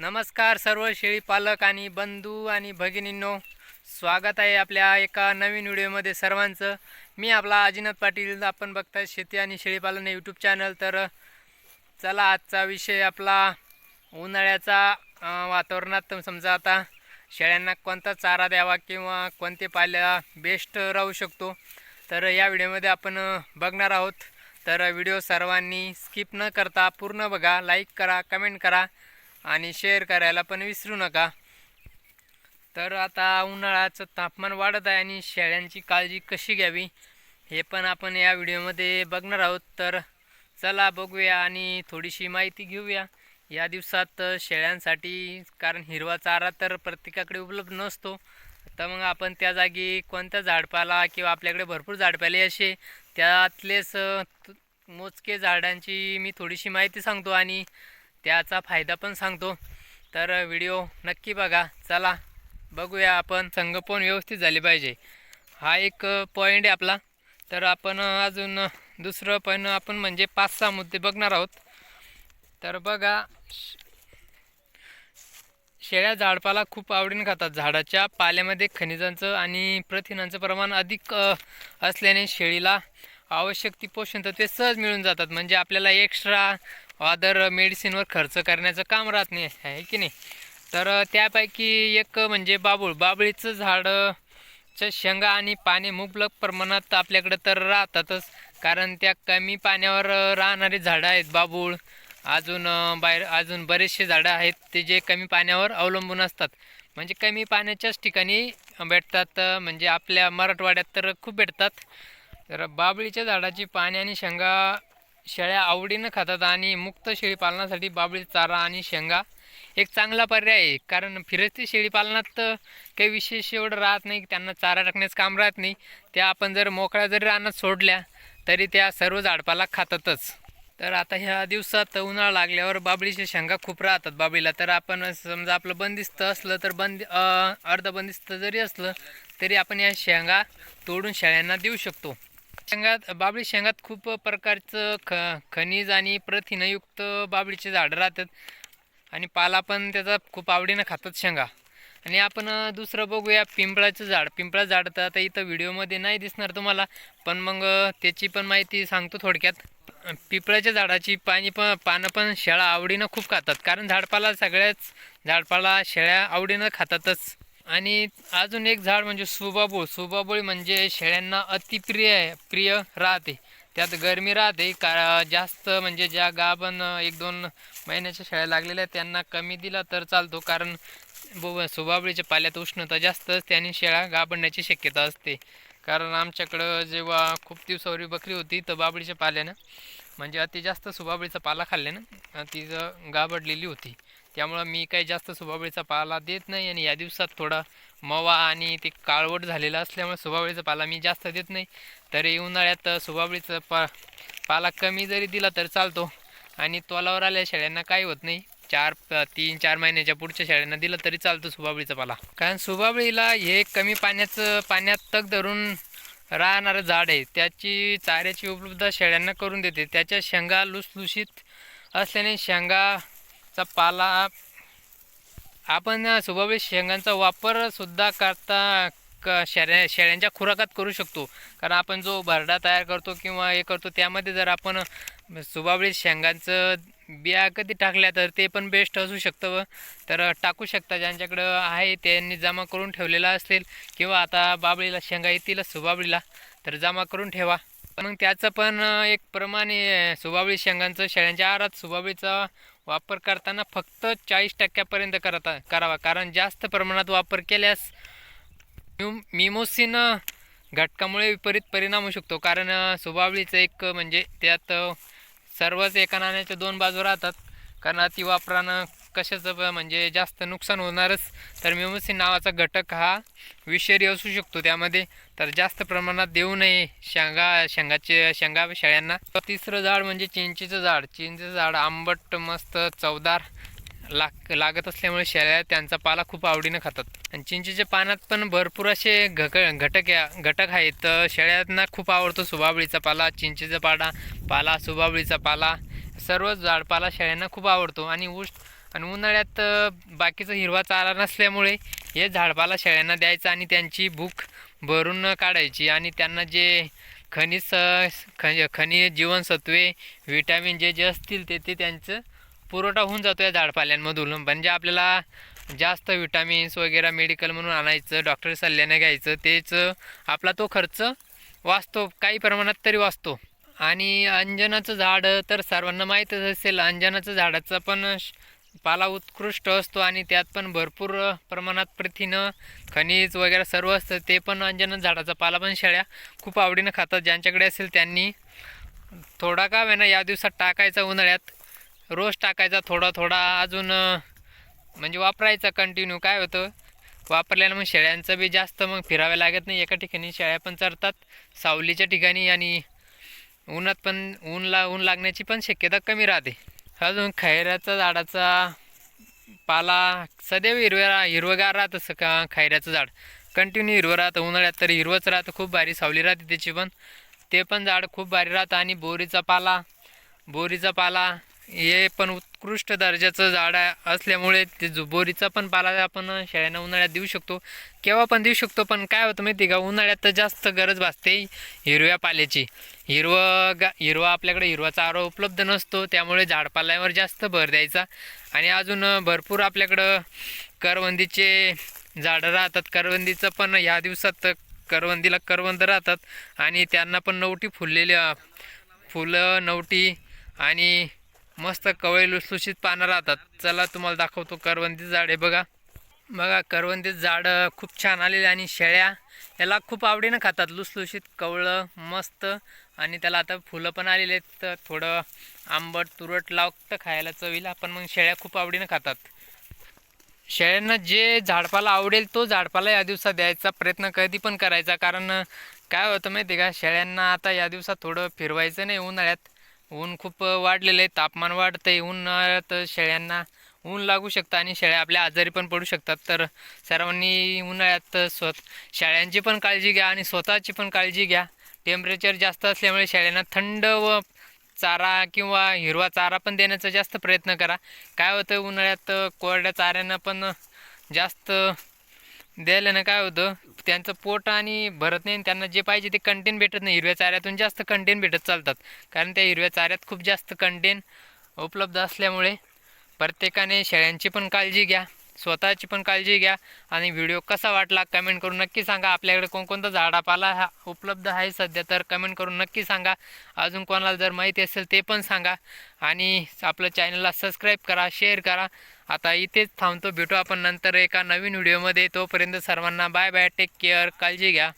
नमस्कार सर्व शेळी पालक आणि बंधू आणि भगिनींनो. स्वागत आहे आपल्या एका नवीन व्हिडिओमध्ये सर्वांचं. मी आपला अजिनाथ पाटील आपण बघताय शेती आणि शेळीपालन हे यूट्यूब चॅनल तर चला आजचा विषय आपला उन्हाळ्याचा वातावरणात. समजा आता शेळ्यांना कोणता चारा द्यावा किंवा कोणते पाल्या बेस्ट राहू शकतो? तर या व्हिडिओमध्ये आपण बघणार आहोत. तर व्हिडिओ सर्वांनी स्किप न करता पूर्ण बघा लाईक करा कमेंट करा. आणि शेअर करायला पण विसरू नका. तर आता उन्हाळ्याचं तापमान वाढत आहे आणि शेळ्यांची काळजी कशी घ्यावी हे पण आपण या व्हिडिओमध्ये बघणार आहोत. तर चला बघूया आणि थोडीशी माहिती घेऊया. या दिवसात शेळ्यांसाठी कारण हिरवा चारा तर प्रत्येकाकडे उपलब्ध नसतो. तर मग आपण त्या जागी कोणत्या झाडपाला किंवा आपल्याकडे भरपूर झाडपाले असे त्यातलेच मोजके झाडांची मी थोडीशी माहिती सांगतो. आणि त्याचा फायदा पण सांगतो. तर व्हिडिओ नक्की बघा. चला बघूया आपण संगोपन व्यवस्थित झाले पाहिजे. हा एक पॉईंट आहे आपला. तर आपण अजून दुसरं पॉईंट आपण म्हणजे पाच सहा मुद्दे बघणार आहोत. तर बघा शेळ्या झाडपाला खूप आवडीने खातात. झाडाच्या पाल्यामध्ये खनिजांचं आणि प्रथिनांचं प्रमाण अधिक असल्याने शेळीला आवश्यक ती पोषण तत्वे सहज मिळून जातात. म्हणजे आपल्याला एक्स्ट्रा अदर मेडिसिनवर खर्च करण्याचं काम राहत नाही आहे की नाही? तर त्यापैकी एक म्हणजे बाबूळ. बाबळीचं झाड शेंगा आणि पाणी मुबलक प्रमाणात आपल्याकडे तर राहतातच. कारण त्या कमी पाण्यावर राहणारी झाडं आहेत बाबूळ. अजून बाहेर अजून बरेचसे झाडं आहेत ते जे कमी पाण्यावर अवलंबून असतात. म्हणजे कमी पाण्याच्याच ठिकाणी भेटतात म्हणजे आपल्या मराठवाड्यात तर खूप भेटतात. तर बाबळीच्या झाडाची पाणी आणि शेंगा शेळ्या आवडीनं खातात आणि मुक्त शेळी पालनासाठी बाबळी चारा आणि शेंगा एक चांगला पर्याय आहे. कारण फिरस्ती शेळी पालनात तर काही विशेष एवढं राहत नाही त्यांना चारा टाकण्याचं काम राहत नाही. त्या आपण जर मोकळ्या जरी रानात सोडल्या तरी त्या सर्व झाडपाला खातातच. तर आता ह्या दिवसात उन्हाळा लागल्यावर बाबळीच्या शेंगा खूप राहतात बाबळीला. तर आपण समजा आपलं बंदिस्त असलं तर बंद अर्ध बंदिस्त जरी असलं तरी आपण या शेंगा तोडून शेळ्यांना देऊ शकतो. शेंगात बाबळी शेंगात खूप प्रकारचं ख खनिज आणि प्रथिनयुक्त बाबळीचे झाडं राहतात. आणि पाला पण त्याचा खूप आवडीनं खातात शेंगा. आणि आपण दुसरं बघूया पिंपळाचं झाड. पिंपळाचं झाड तर आता इथं व्हिडिओमध्ये नाही दिसणार तुम्हाला पण मग त्याची पण माहिती सांगतो थोडक्यात. पिंपळाच्या झाडाची पाणी पण पानं पण शेळा आवडीनं खूप खातात. कारण झाडपाला सगळ्याच झाडपाला शेळ्या आवडीनं खातातच. आणि अजून एक झाड म्हणजे सुबाबूळ. सुबाबूळ म्हणजे शेळ्यांना अतिप्रिय आहे प्रिय राहते. त्यात गरमी राहते का जास्त म्हणजे ज्या गाभण एक दोन महिन्याच्या शेळ्या लागलेल्या आहेत त्यांना कमी दिला तर चालतो. कारण सुबाबळीच्या पाल्यात उष्णता जास्त असते आणि शेळ्या गाभण्याची शक्यता असते. कारण आमच्याकडं जेव्हा खूप दिवसावरी बकरी होती तर बाबळीच्या पाल्यानं म्हणजे अति जास्त सुबाबळीचा पाला खाल्ल्यानं तिचं गाभडलेली होती. त्यामुळं मी काही जास्त सुबाबळीचा पाला देत नाही आणि या दिवसात थोडा मवा आणि ते काळवट झालेला असल्यामुळे सुबाबळीचा पाला मी जास्त देत नाही. तरी उन्हाळ्यात सुबाबळीचा पा पाला कमी जरी दिला तर चालतो. आणि तोलावर आल्या शेळ्यांना काही होत नाही. चार तीन चार महिन्याच्या पुढच्या शेळ्यांना दिलं तरी चालतो सुबाबळीचा पाला. कारण सुबाबळीला हे कमी पाण्याचं पाण्यात तग धरून राहणारं झाड आहे. त्याची चाऱ्याची उपलब्धता शेळ्यांना करून देते. त्याच्या शेंगा लुसलुशीत असल्याने शेंगा चा पाला आपण सुबाबळी शेंगांचा वापरसुद्धा करता क शेळ्या शेळ्यांच्या खुराकात करू शकतो. कारण आपण जो भरडा तयार करतो किंवा हे करतो त्यामध्ये जर आपण सुबाबळी शेंगांचं बिया कधी टाकल्या तर ते पण बेस्ट असू शकतं व तर टाकू शकता. ज्यांच्याकडं आहे त्यांनी जमा करून ठेवलेला असेल किंवा आता बाबळीला शेंगा येतील सुबाबळीला तर जमा करून ठेवा. मग त्याचं पण एक प्रमाणे सुबाबळी शेंगांचं. शेळ्यांच्या आहारात सुबाबळीचा वापर करताना फक्त चाळीस टक्क्यापर्यंत करता करावा. कारण जास्त प्रमाणात वापर केल्यास मिमोसिन घटकामुळे विपरीत परिणाम होऊ शकतो. कारण सुभावळीचं सुबावळीचं एक म्हणजे त्यात सर्वच एका नाण्याच्या दोन बाजू राहतात. कारण अति वापरानं कशाचं ब- म्हणजे जास्त नुकसान होणारच तर म्युमसिन नावाचा घटक हा विषारी असू शकतो. त्यामध्ये तर जास्त प्रमाणात देऊ नये शेंगा शेंगाचे शेंगा शेळ्यांना. तिसरं झाड म्हणजे चिंचेचं झाड. चिंचेचं झाड आंबट मस्त चवदार लाग लागत असल्यामुळे शेळ्या त्यांचा पाला खूप आवडीनं खातात. आणि चिंचेच्या पानात पण भरपूर असे घक घटक या घटक आहेत. तर शेळ्यांना खूप आवडतो सुबाबळीचा पाला चिंचेचा पाला पाला सुबाबळीचा पाला. सर्वच झाडपाला शेळ्यांना खूप आवडतो. आणि ऊस आणि उन्हाळ्यात बाकीचं बाकीचा हिरवा चारा नसल्यामुळे हे झाडपाला शेळ्यांना द्यायचं आणि त्यांची भूक भरून काढायची आणि त्यांना जे खनिज अ, ख खनिज जीवनसत्वे विटॅमिन जे जे असतील ते ते त्यांचं पुरवठा होऊन जातो या झाडपाल्यांमधून. म्हणजे आपल्याला जास्त विटॅमिन्स वगैरे मेडिकल म्हणून आणायचं डॉक्टर सल्ल्याने घ्यायचं तेच आपला तो खर्च वाचतो काही प्रमाणात तरी वाचतो. आणि अंजनाचं झाड तर सर्वांना माहीतच असेल अंजनाचं झाडाचं पण पाला उत्कृष्ट असतो आणि त्यात पण भरपूर प्रमाणात प्रथिनं खनिज वगैरे सर्व असतं. ते पण अंजना झाडाचा पाला पण शेळ्या खूप आवडीनं खातात. ज्यांच्याकडे असेल त्यांनी थोडा का वेना या दिवसात टाकायचा उन्हाळ्यात. रोज टाकायचा थोडा थोडा. अजून म्हणजे वापरायचा कंटिन्यू काय होतं? वापरल्यानं मग शेळ्यांचं बी जास्त मग फिरावं लागत नाही. एका ठिकाणी शेळ्या पण चरतात. सावलीच्या ठिकाणी आणि उन्हात पण ऊन ला ऊन लागण्याची पण शक्यता कमी राहते. अजून खैऱ्याचा झाडाचा पाला सदैव हिरव्या हिरवगार राहतं असं का खैऱ्याचं झाड. कंटिन्यू हिरवं राहतं उन्हाळ्यात तर हिरवंच राहतं खूप भारी सावली राहते त्याची पण. ते पण झाड खूप भारी राहतं आणि बोरीचा पाला बोरीचा पाला हे पण उत्कृष्ट दर्जाचं झाड आहे. असल्यामुळे ते जो बोरीचा पण पाला आपण शेळ्यांना उन्हाळ्यात देऊ शकतो. केव्हा पण देऊ शकतो पण काय होतं माहिती आहे का? उन्हाळ्यात तर जास्त गरज भासते हिरव्या पाल्याची. हिरवं गा हिरवा आपल्याकडे हिरवा चारा उपलब्ध नसतो त्यामुळे झाडपाल्यावर जास्त भर द्यायचा. आणि अजून भरपूर आपल्याकडं करवंदीचे झाडं राहतात. करवंदीचं पण ह्या दिवसात करवंदीला करवंद राहतात. आणि त्यांना पण नवटी फुललेल्या फुलं नवटी आणि मस्त कवळे लुसलुशीत पानं राहतात. चला तुम्हाला दाखवतो करवंदी झाड. आहे बघा. बघा करवंदी झाडं खूप छान आलेले आणि शेळ्या याला खूप आवडीनं खातात. लुसलुशीत कवळं मस्त. आणि त्याला आता फुलं पण आलेले आहेत. तर थोडं आंबट तुरट लावतं खायला चवीला. पण मग शेळ्या खूप आवडीनं खातात. शेळ्यांना जे झाडपाला आवडेल तो झाडपाला या दिवसात द्यायचा प्रयत्न कधी पण करायचा. कारण काय होतं माहिती आहे का? शेळ्यांना आता या दिवसात थोडं फिरवायचं नाही उन्हाळ्यात. ऊन खूप वाढलेलं आहे. तापमान वाढतं आहे उन्हाळ्यात शेळ्यांना ऊन लागू शकतं आणि शेळ्या आपल्या आजारी पण पडू शकतात. तर सर्वांनी उन्हाळ्यात स्वत शेळ्यांची पण काळजी घ्या आणि स्वतःची पण काळजी घ्या. टेम्परेचर जास्त असल्यामुळे शेळ्यांना थंड व चारा किंवा हिरवा चारा पण देण्याचा जास्त प्रयत्न करा. काय होतं उन्हाळ्यात कोरड्या चाऱ्यानं पण जास्त द्यायला ना काय होतं? त्यांचं पोट आणि भरत नाही त्यांना जे पाहिजे ते कंटेन भेटत नाही. हिरव्या चाऱ्यातून जास्त कंटेन भेटत चालतात. कारण त्या हिरव्या चाऱ्यात खूप जास्त कंटेन उपलब्ध असल्यामुळे प्रत्येकाने शेळ्यांची पण काळजी घ्या स्वतःची पण काळजी घ्या आणि व्हिडिओ कसा वाटला कमेंट करून नक्की सांगा. आपल्याकडे कोणकोणता झाडापाला हा उपलब्ध आहे सध्या तर कमेंट करून नक्की सांगा. अजून कोणाला जर माहिती असेल ते पण सांगा. आणि आपलं चॅनलला सबस्क्राईब करा शेअर करा. आता इथेच थांबतो. भेटू आपण नंतर एका नवीन व्हिडिओमध्ये. तोपर्यंत सर्वांना बाय बाय टेक केअर काळजी घ्या.